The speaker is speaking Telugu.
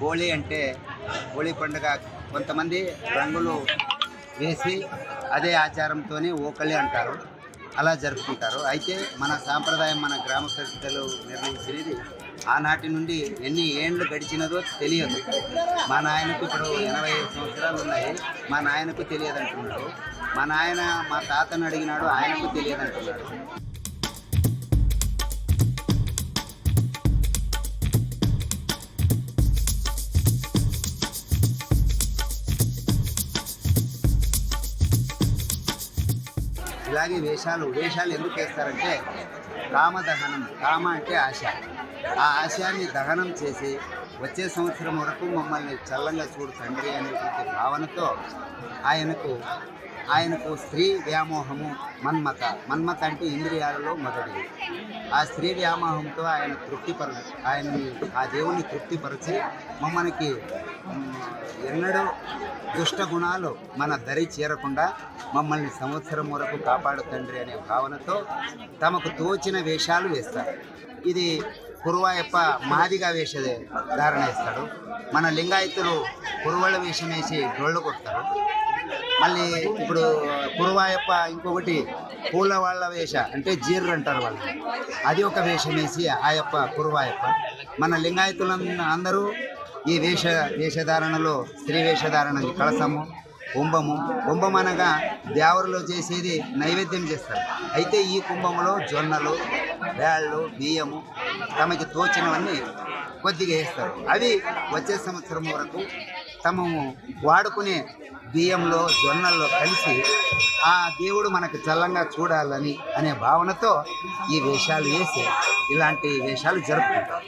హోళీ అంటే హోళీ పండుగ కొంతమంది రంగులు వేసి అదే ఆచారంతోనే ఓకళి అంటారు. అలా జరుపుకుంటారు. అయితే మన సాంప్రదాయం మన గ్రామ పెద్దలు నిర్ణయించినది ఆనాటి నుండి ఎన్ని ఏండ్లు గడిచినదో తెలియదు. మా నాయనకు ఇప్పుడు ఎనభై ఐదు సంవత్సరాలు ఉన్నాయి. మా నాయనకు తెలియదు అంటున్నాడు మా నాయన మా తాతను అడిగినాడు ఆయనకు తెలియదు అంటున్నాడు ఇలాగే వేషాలు వేషాలు ఎందుకు వేస్తారంటే కామదహనం కామ అంటే ఆశ. ఆ ఆశయాన్ని దహనం చేసి వచ్చే సంవత్సరం వరకు మమ్మల్ని చల్లంగా చూడు తండ్రి అనేటువంటి భావనతో ఆయనకు ఆయనకు స్త్రీ వ్యామోహము మన్మత. మన్మత అంటే ఇంద్రియాలలో మొదటిది. ఆ స్త్రీ వ్యామోహంతో ఆయన తృప్తిపర ఆయన్ని ఆ దేవుణ్ణి తృప్తిపరిచి మమ్మల్ని ఎన్నడూ దుష్ట గుణాలు మన దరి చేరకుండా మమ్మల్ని సంవత్సరం వరకు కాపాడు తండ్రి అనే భావనతో తమకు తోచిన వేషాలు వేస్తారు. ఇది కురువాయప్ప మాదిగా వేషదే ధారణ ఇస్తాడు మన లింగాయతులు కురువాళ్ళ వేషం వేసి డొళ్ళు కొడతారు. మళ్ళీ ఇప్పుడు కురువాయప్ప ఇంకొకటి పూల వాళ్ళ వేష అంటే జీర్రు అంటారు వాళ్ళు. అది ఒక వేషం వేసి ఆయప్ప కురువాయప్ప మన లింగాయతులు అందరూ ఈ వేష వేషధారణలో స్త్రీ వేషధారణ కలసము. కుంభము. కుంభం అనగా దేవరలో చేసేది నైవేద్యం చేస్తారు. అయితే ఈ కుంభంలో జొన్నలు వేళ్ళు బియ్యము తమకి తోచినవన్నీ కొద్దిగా వేస్తారు. అవి వచ్చే సంవత్సరం వరకు తమము వాడుకునే బియ్యంలో జొన్నల్లో కలిసి ఆ దేవుడు మనకు చల్లంగా చూడాలని అనే భావనతో ఈ వేషాలు వేసి ఇలాంటి వేషాలు జరుపుకుంటారు.